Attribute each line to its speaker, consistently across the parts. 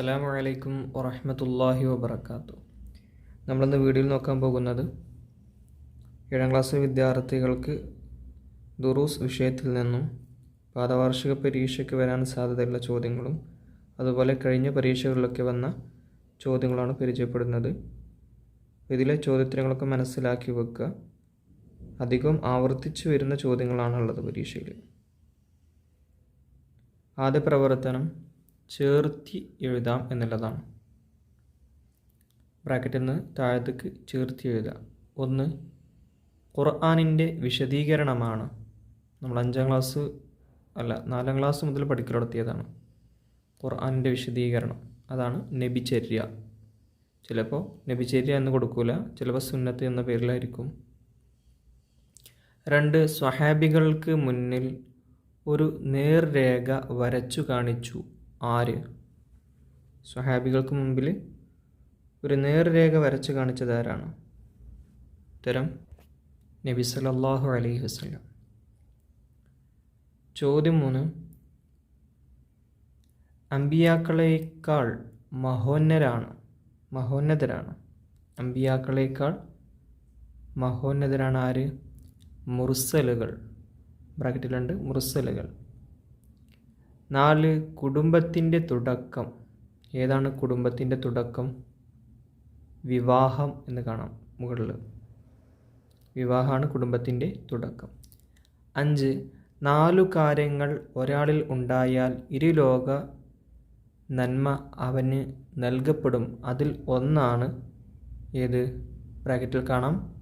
Speaker 1: അസ്സലാമു വലൈക്കും വറഹമത്തല്ലാഹി വബർക്കാത്തു നമ്മളിന്ന് വീഡിയോയിൽ നോക്കാൻ പോകുന്നത് ഏഴാം ക്ലാസ് വിദ്യാർത്ഥികൾക്ക് ദുറൂസ് വിഷയത്തിൽ നിന്നും പാദവാർഷിക പരീക്ഷയ്ക്ക് വരാൻ സാധ്യതയുള്ള ചോദ്യങ്ങളും അതുപോലെ കഴിഞ്ഞ പരീക്ഷകളിലൊക്കെ വന്ന ചോദ്യങ്ങളാണ് പരിചയപ്പെടുന്നത്. ഇതിലെ ചോദ്യത്തിനങ്ങളൊക്കെ മനസ്സിലാക്കി വെക്കുക. അധികം ആവർത്തിച്ചു വരുന്ന ചോദ്യങ്ങളാണുള്ളത് പരീക്ഷയിൽ. ആദ്യ പ്രവർത്തനം ചേർത്തി എഴുതാം എന്നുള്ളതാണ്. ബ്രാക്കറ്റിൽ നിന്ന് താഴത്തേക്ക് ചേർത്തി എഴുതാം ഒന്ന് ഖുർആാനിന്റെ വിശദീകരണമാണ്. നമ്മൾ അഞ്ചാം ക്ലാസ് അല്ല നാലാം ക്ലാസ് മുതൽ പഠിക്കൽ നടത്തിയതാണ് ഖുർആാനിന്റെ വിശദീകരണം. അതാണ് നബിചര്യ. ചിലപ്പോൾ നബിചര്യ എന്ന് കൊടുക്കൂല ചിലപ്പോൾ സുന്നത്ത് എന്ന പേരിലായിരിക്കും. രണ്ട് സ്വഹാബികൾക്ക് മുന്നിൽ ഒരു നേർരേഖ വരച്ചു കാണിച്ചു. ആര്? സ്വഹാബികൾക്ക് മുമ്പിൽ ഒരു നേർരേഖ വരച്ച് കാണിച്ചത് ആരാണ്? ഉത്തരം നബി സല്ലല്ലാഹു അലൈഹി വസ്ലം ചോദ്യം മൂന്ന് അമ്പിയാക്കളേക്കാൾ മഹോന്നരാണ് മഹോന്നതരാണ്. അമ്പിയാക്കളേക്കാൾ മഹോന്നതരാണ് ആര്? മുർസലുകൾ. ബ്രാക്കറ്റിലുണ്ട് മുർസലുകൾ. നാല് കുടുംബത്തിന്റെ തുടക്കം. ഏതാണ് കുടുംബത്തിന്റെ തുടക്കം? വിവാഹം എന്ന് കാണാം മുകളിൽ വിവാഹമാണ് കുടുംബത്തിന്റെ തുടക്കം. അഞ്ച് നാലു കാര്യങ്ങൾ ഒരാളിൽ ഉണ്ടായാൽ ഇരുലോക നന്മ അവന് നൽകപ്പെടും. അതിൽ ഒന്നാണ് ഏത്? ബ്രാക്കറ്റിൽ കാണാം.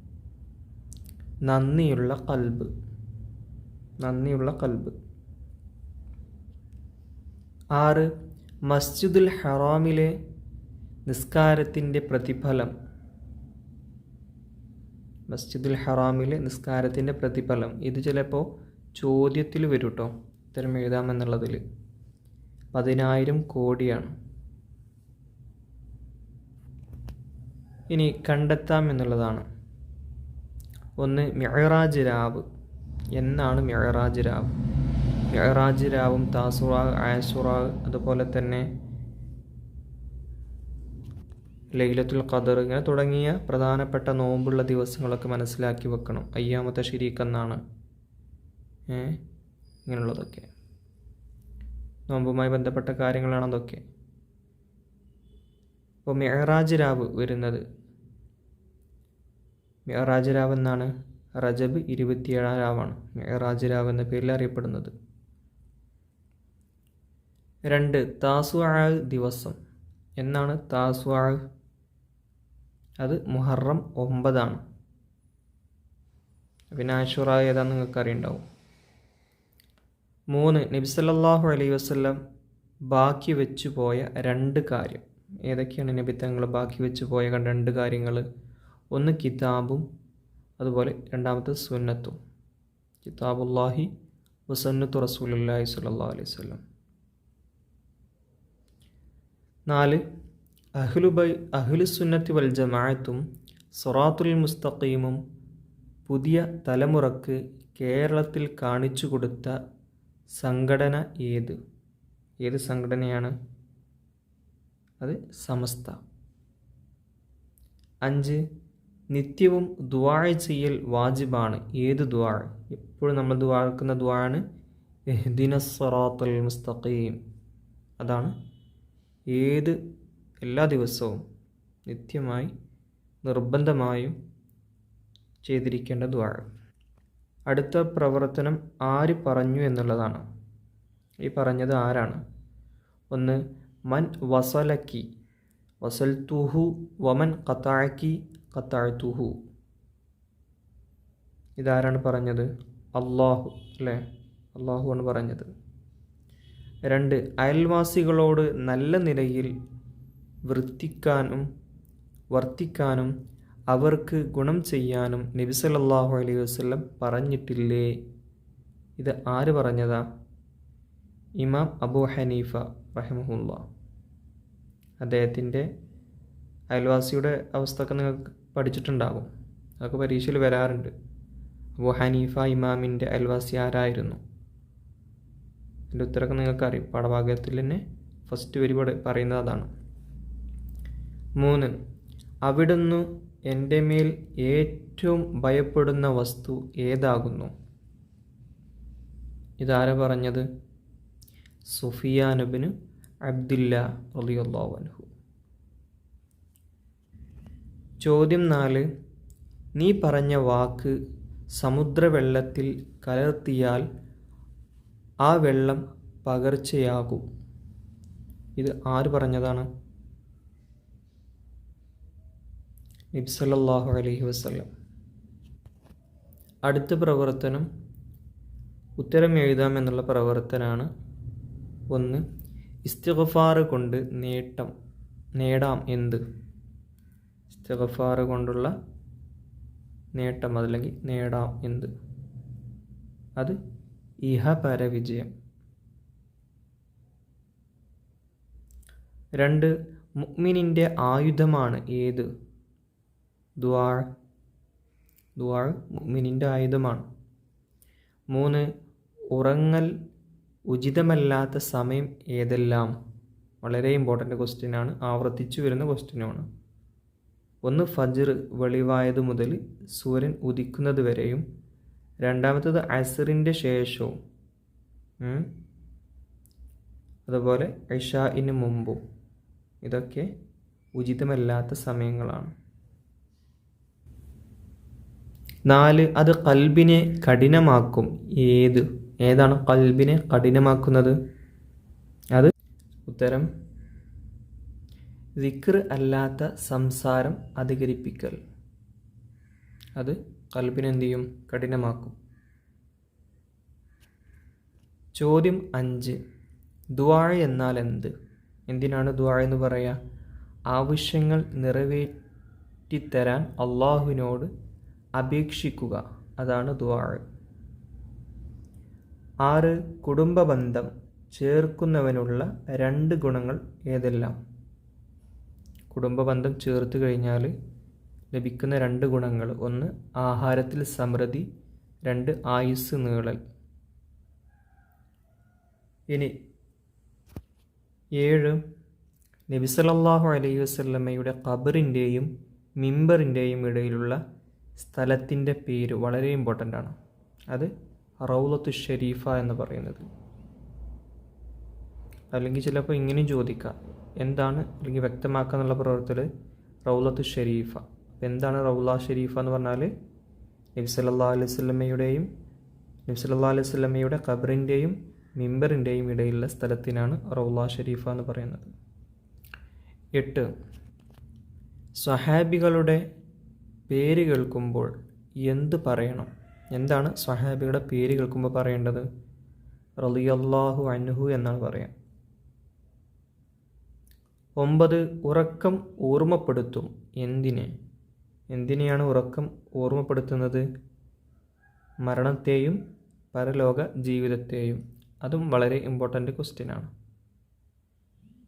Speaker 1: നന്ദിയുള്ള കൽബ്. നന്ദിയുള്ള കൽബ്. ആറ് മസ്ജിദുൽ ഹറാമിലെ നിസ്കാരത്തിന്റെ പ്രതിഫലം. മസ്ജിദുൽ ഹറാമിലെ നിസ്കാരത്തിന്റെ പ്രതിഫലം. ഇത് ചിലപ്പോൾ ചോദ്യത്തിൽ വരും കേട്ടോ ഇത്തരം എഴുതാമെന്നുള്ളതിൽ. പതിനായിരം കോടിയാണ്. ഇനി കണ്ടെത്താം എന്നുള്ളതാണ്. ഒന്ന് മെഹറാജ് രാവ്. എന്നാണ് മെഹറാജ് രാവ്? മിഅറാജ് രാവും താസുറ ആസുറ അതുപോലെ തന്നെ ലൈലത്തുൽ ഖദർ ഇങ്ങനെ തുടങ്ങിയ പ്രധാനപ്പെട്ട നോമ്പുള്ള ദിവസങ്ങളൊക്കെ മനസ്സിലാക്കി വെക്കണം. അയ്യാമത്തെ ഷിരീഖ് എന്നാണ്. ഇങ്ങനെയുള്ളതൊക്കെ. നോമ്പുമായി ബന്ധപ്പെട്ട കാര്യങ്ങളാണ് അതൊക്കെ. അപ്പോൾ മെഹറാജ് രാവ് വരുന്നത്. മെഹറാജ് രാവ് എന്നാണ്? റജബ് ഇരുപത്തിയേഴാം രാവാണ്. മെഹറാജ് രാവ് എന്ന പേരിൽ അറിയപ്പെടുന്നത് രണ്ട് താസുആ ദിവസം. എന്നാണ് താസുആ അത് മുഹറം ഒമ്പതാണ്. പിന്നെ ആഷുറ ഏതാണെന്ന് നിങ്ങൾക്ക് അറിയണ്ടാവും മൂന്ന് നബിസല്ലാഹു അലൈ വസ്ലം ബാക്കി വെച്ചു പോയ രണ്ട് കാര്യം. ഏതൊക്കെയാണ് നബി തങ്ങൾ ബാക്കി വെച്ചു പോയ രണ്ട് കാര്യങ്ങൾ? ഒന്ന് കിതാബും അതുപോലെ രണ്ടാമത്തെ സുന്നത്തും. കിതാബുല്ലാഹി വസന്നത്തു റസൂലുല്ലാഹി സ്വല്ലല്ലാഹു അലൈഹി വസല്ലം. നാല് അഹ്ലുബൈ അഹ്ലുസുന്നത്തി വൽ ജമാഅത്തും സൊറാത്തുൽ മുസ്തഖീമും പുതിയ തലമുറയ്ക്ക് കേരളത്തിൽ കാണിച്ചു കൊടുത്ത സംഘടന ഏത്? ഏത് സംഘടനയാണ്? അത് സമസ്ത. അഞ്ച് നിത്യവും ദ്വാഴ ചെയ്യൽ വാജിബാണ്. ഏത് ദ്വാഴ എപ്പോഴും നമ്മൾ ദ്വാർക്കുന്ന ദ്വാഴാണ് എഹ്ദിന സറാത്തുൽ മുസ്തഖീം. അതാണ് ഏത് എല്ലാ ദിവസവും നിത്യമായി നിർബന്ധമായും ചെയ്തിരിക്കേണ്ട ദ്വാഴ അടുത്ത പ്രവർത്തനം ആര് പറഞ്ഞു എന്നുള്ളതാണ്. ഈ പറഞ്ഞത് ആരാണ്? ഒന്ന് മൻ വസലക്കി. വസൽ തുഹു വമൻ കത്താഴക്കി കത്താഴ്ത്തുഹു ഇതാരാണ് പറഞ്ഞത്? അള്ളാഹു അല്ലേ? അള്ളാഹു ആണ് പറഞ്ഞത്. രണ്ട് അയൽവാസികളോട് നല്ല നിലയിൽ വൃത്തിക്കാനും വർത്തിക്കാനും അവർക്ക് ഗുണം ചെയ്യാനും നബി സല്ലല്ലാഹു അലൈഹി വസല്ലം പറഞ്ഞിട്ടില്ലേ? ഇത് ആര് പറഞ്ഞതാ? ഇമാം അബു ഹനീഫ റഹിമഹുല്ല. അദ്ദേഹത്തിന്റെ അയൽവാസിയുടെ അവസ്ഥയൊക്കെ നിങ്ങൾക്ക് പഠിച്ചിട്ടുണ്ടാകും. അതൊക്കെ പരീക്ഷയിൽ വരാറുണ്ട്. അബു ഹനീഫ ഇമാമിന്റെ അയൽവാസി ആരായിരുന്നു? അതിന്റെ ഉത്തരമൊക്കെ നിങ്ങൾക്കറിയും. പാഠഭാഗത്തിൽ തന്നെ ഫസ്റ്റ് വരി പറയുന്നത് അതാണ്. മൂന്ന് അവിടുന്ന് എന്റെ മേൽ ഏറ്റവും ഭയപ്പെടുന്ന വസ്തു ഏതാകുന്നു? ഇതാര പറഞ്ഞത്? സുഫിയാനുബിന് അബ്ദില്ല റലിയുള്ളാവൻഹു ചോദ്യം നാല് നീ പറഞ്ഞ വാക്ക് സമുദ്രവെള്ളത്തിൽ കലർത്തിയാൽ ആ വെള്ളം പകർച്ചയാകും. ഇത് ആര് പറഞ്ഞതാണ്? നബ്സല്ലാഹു അലഹി വസ്ലം അടുത്ത പ്രവർത്തനം ഉത്തരം എഴുതാം എന്നുള്ള പ്രവർത്തനമാണ് ഒന്ന് ഇസ്തിഗഫാർ കൊണ്ട് നേട്ടം നേടാം എന്ത്? ഇസ്തിഗഫാർ കൊണ്ടുള്ള നേട്ടം അതല്ലെങ്കിൽ നേടാം എന്ത്? അത് ഇഹപര പരവിജയം. രണ്ട് മുക്മിനിന്റെ ആയുധമാണ് ഏത്? ദ്വാൾ ദ്വാൾ മുക്മിനിന്റെ ആയുധമാണ്. മൂന്ന് ഉറങ്ങൽ ഉചിതമല്ലാത്ത സമയം ഏതെല്ലാം? വളരെ ഇമ്പോർട്ടന്റ് ക്വസ്റ്റ്യനാണ് ആവർത്തിച്ചു വരുന്ന ക്വസ്റ്റ്യനുമാണ് ഒന്ന് ഫജ്ർ വെളിവായത് മുതൽ സൂര്യൻ ഉദിക്കുന്നത് വരെയും രണ്ടാമത്തത് അസറിന്റെ ശേഷവും. അതുപോലെ ഇഷാഇന് മുമ്പും. ഇതൊക്കെ ഉചിതമല്ലാത്ത സമയങ്ങളാണ്. നാല് അത് കൽബിനെ കഠിനമാക്കും. ഏത്? ഏതാണ് കൽബിനെ കഠിനമാക്കുന്നത്? അത് ഉത്തരം ദിക്ർ അല്ലാത്ത സംസാരം അധികരിപ്പിക്കൽ. അത് കൽബിനെന്ത് ചെയ്യും കഠിനമാക്കും. ചോദ്യം അഞ്ച്. ദ്വാഴ എന്നാൽ എന്ത് എന്തിനാണ് ദ്വാഴ എന്ന് പറയുക ആവശ്യങ്ങൾ നിറവേറ്റിത്തരാൻ അള്ളാഹുവിനോട് അപേക്ഷിക്കുക. അതാണ് ദ്വാഴ ആറ്. കുടുംബ ബന്ധം ചേർക്കുന്നവനുള്ള രണ്ട് ഗുണങ്ങൾ ഏതെല്ലാം? കുടുംബബന്ധം ചേർത്ത് കഴിഞ്ഞാൽ ലഭിക്കുന്ന രണ്ട് ഗുണങ്ങൾ. ഒന്ന് ആഹാരത്തിൽ സമൃദ്ധി. രണ്ട് ആയുസ് നീളൽ. ഇനി ഏഴ് നബിസലല്ലാഹു അലൈഹി വസ്ലമ്മയുടെ ഖബറിന്റെയും മിമ്പറിന്റെയും ഇടയിലുള്ള സ്ഥലത്തിന്റെ പേര് വളരെ ഇമ്പോർട്ടന്റ് ആണ്. അത് റൗലത്തു ഷെരീഫ എന്ന് പറയുന്നത്. അല്ലെങ്കിൽ ചിലപ്പോൾ ഇങ്ങനെയും ചോദിക്കാം. എന്താണ് അല്ലെങ്കിൽ വ്യക്തമാക്കുക എന്നുള്ള പ്രവർത്തനത്തിൽ റൗലത്ത് ഷരീഫ. എന്താണ് റൗല ഷെരീഫ എന്ന് പറഞ്ഞാൽ നബി അലൈഹി സ്വലമയുടെയും നബി അലൈഹി സ്വലമയുടെ ഖബറിന്റെയും മിമ്പറിന്റെയും ഇടയിലുള്ള സ്ഥലത്തിനാണ് റൗല ഷെരീഫ എന്ന് പറയുന്നത്. എട്ട്. സ്വഹാബികളുടെ പേര് കേൾക്കുമ്പോൾ എന്ത് പറയണം? എന്താണ് സ്വഹാബിയുടെ പേര് കേൾക്കുമ്പോൾ പറയേണ്ടത്? റലിയല്ലാഹു അൻഹു എന്നാണ് പറയാം. ഒമ്പത് ഉറക്കം ഓർമ്മപ്പെടുത്തും എന്തിനെ? എന്തിനെയാണ് ഉറക്കം ഓർമ്മപ്പെടുത്തുന്നത്? മരണത്തെയും പരലോക ജീവിതത്തെയും. അതും വളരെ ഇമ്പോർട്ടന്റ് ക്വസ്റ്റ്യനാണ്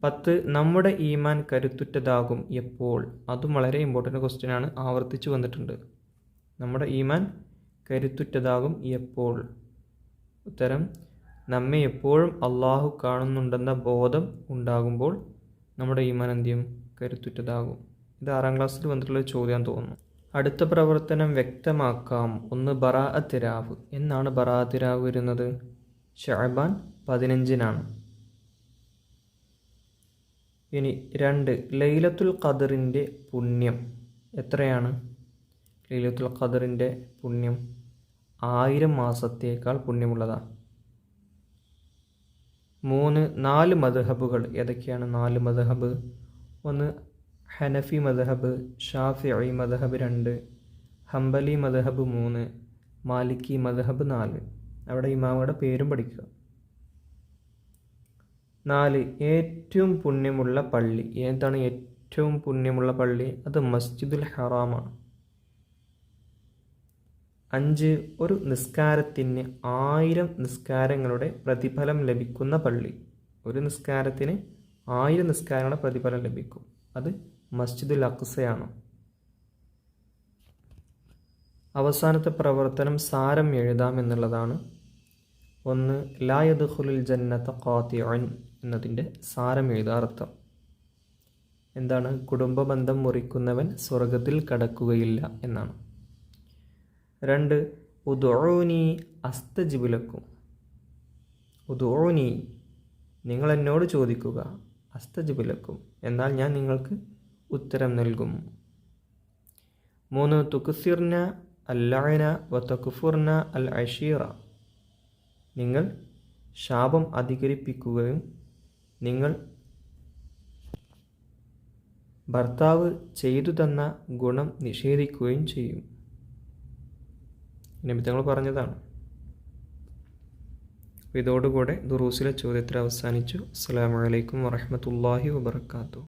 Speaker 1: പത്ത് നമ്മുടെ ഈമാൻ കരുത്തുറ്റതാകും എപ്പോൾ? അതും വളരെ ഇമ്പോർട്ടന്റ് ക്വസ്റ്റ്യനാണ് ആവർത്തിച്ചു വന്നിട്ടുണ്ട്. നമ്മുടെ ഈമാൻ കരുത്തുറ്റതാകും എപ്പോൾ? ഉത്തരം നമ്മെ എപ്പോഴും അള്ളാഹു കാണുന്നുണ്ടെന്ന ബോധം ഉണ്ടാകുമ്പോൾ നമ്മുടെ ഈമാൻ എന്തിയും കരുത്തുറ്റതാകും. ഇത് ആറാം ക്ലാസ്സിൽ വന്നിട്ടുള്ള ചോദ്യം തോന്നുന്നു. അടുത്ത പ്രവർത്തനം വ്യക്തമാക്കാം. ഒന്ന് ബറാഅത്തിരാവ് എന്നാണ് ബറാഅത്തിരാവ് വരുന്നത്? ഷഹബാൻ പതിനഞ്ചിനാണ്. ഇനി രണ്ട്. ലൈലത്തുൽ ഖദറിന്റെ പുണ്യം എത്രയാണ്? ലൈലത്തുൽ ഖദറിന്റെ പുണ്യം ആയിരം മാസത്തേക്കാൾ പുണ്യമുള്ളതാണ്. മൂന്ന്. നാല് മദ്ഹബുകൾ. ഏതൊക്കെയാണ് നാല് മദ്ഹബ്? ഒന്ന് ഹനഫി മദഹബ് ഷാഫി മദഹബ് രണ്ട് ഹംബലി മദഹബ് മൂന്ന് മാലിക്കി മദഹബ് നാല്. അവിടെ ഇമാമയുടെ പേരും പഠിക്കുക. നാല് ഏറ്റവും പുണ്യമുള്ള പള്ളി. ഏതാണ് ഏറ്റവും പുണ്യമുള്ള പള്ളി? അത് മസ്ജിദുൽ ഹറാമാണ്. അഞ്ച് ഒരു നിസ്കാരത്തിന് ആയിരം നിസ്കാരങ്ങളുടെ പ്രതിഫലം ലഭിക്കുന്ന പള്ളി. ഒരു നിസ്കാരത്തിന് ആയിരം നിസ്കാരങ്ങളുടെ പ്രതിഫലം ലഭിക്കും. അത് മസ്ജിദുൽ അക്സയാണ്. അവസാനത്തെ പ്രവർത്തനം സാരം എഴുതാം എന്നുള്ളതാണ്. ഒന്ന് ലായദ്ഖുലുൽ ജന്നത്ത ഖാത്തിഉൻ എന്നതിന്റെ സാരം എഴുതാർത്ഥം എന്താണ്? കുടുംബ ബന്ധം മുറിക്കുന്നവൻ സ്വർഗത്തിൽ കടക്കുകയില്ല എന്നാണ്. രണ്ട് ഉദോനി അസ്തജിബുലക്കും ഉദോനി നിങ്ങൾ എന്നോട് ചോദിക്കുക അസ്തജിബുലക്കും എന്നാൽ ഞാൻ നിങ്ങൾക്ക് ഉത്തരം നൽകും. മൂന്ന് തുക്കുസിർന അല്ലായന വ തക്കുഫുർന അൽ അഷീറ നിങ്ങൾ ശാപം അധികരിപ്പിക്കുകയും നിങ്ങൾ ഭർത്താവ് ചെയ്തു തന്ന ഗുണം നിഷേധിക്കുകയും ചെയ്യും. നിമിത്തങ്ങൾ പറഞ്ഞതാണ്. ഇതോടുകൂടെ ദുറൂസിലെ ചോദ്യത്തിൽ അവസാനിച്ചു. അസ്സാം വലൈക്കും വറഹമത്തല്ലാഹി വബർക്കാത്തു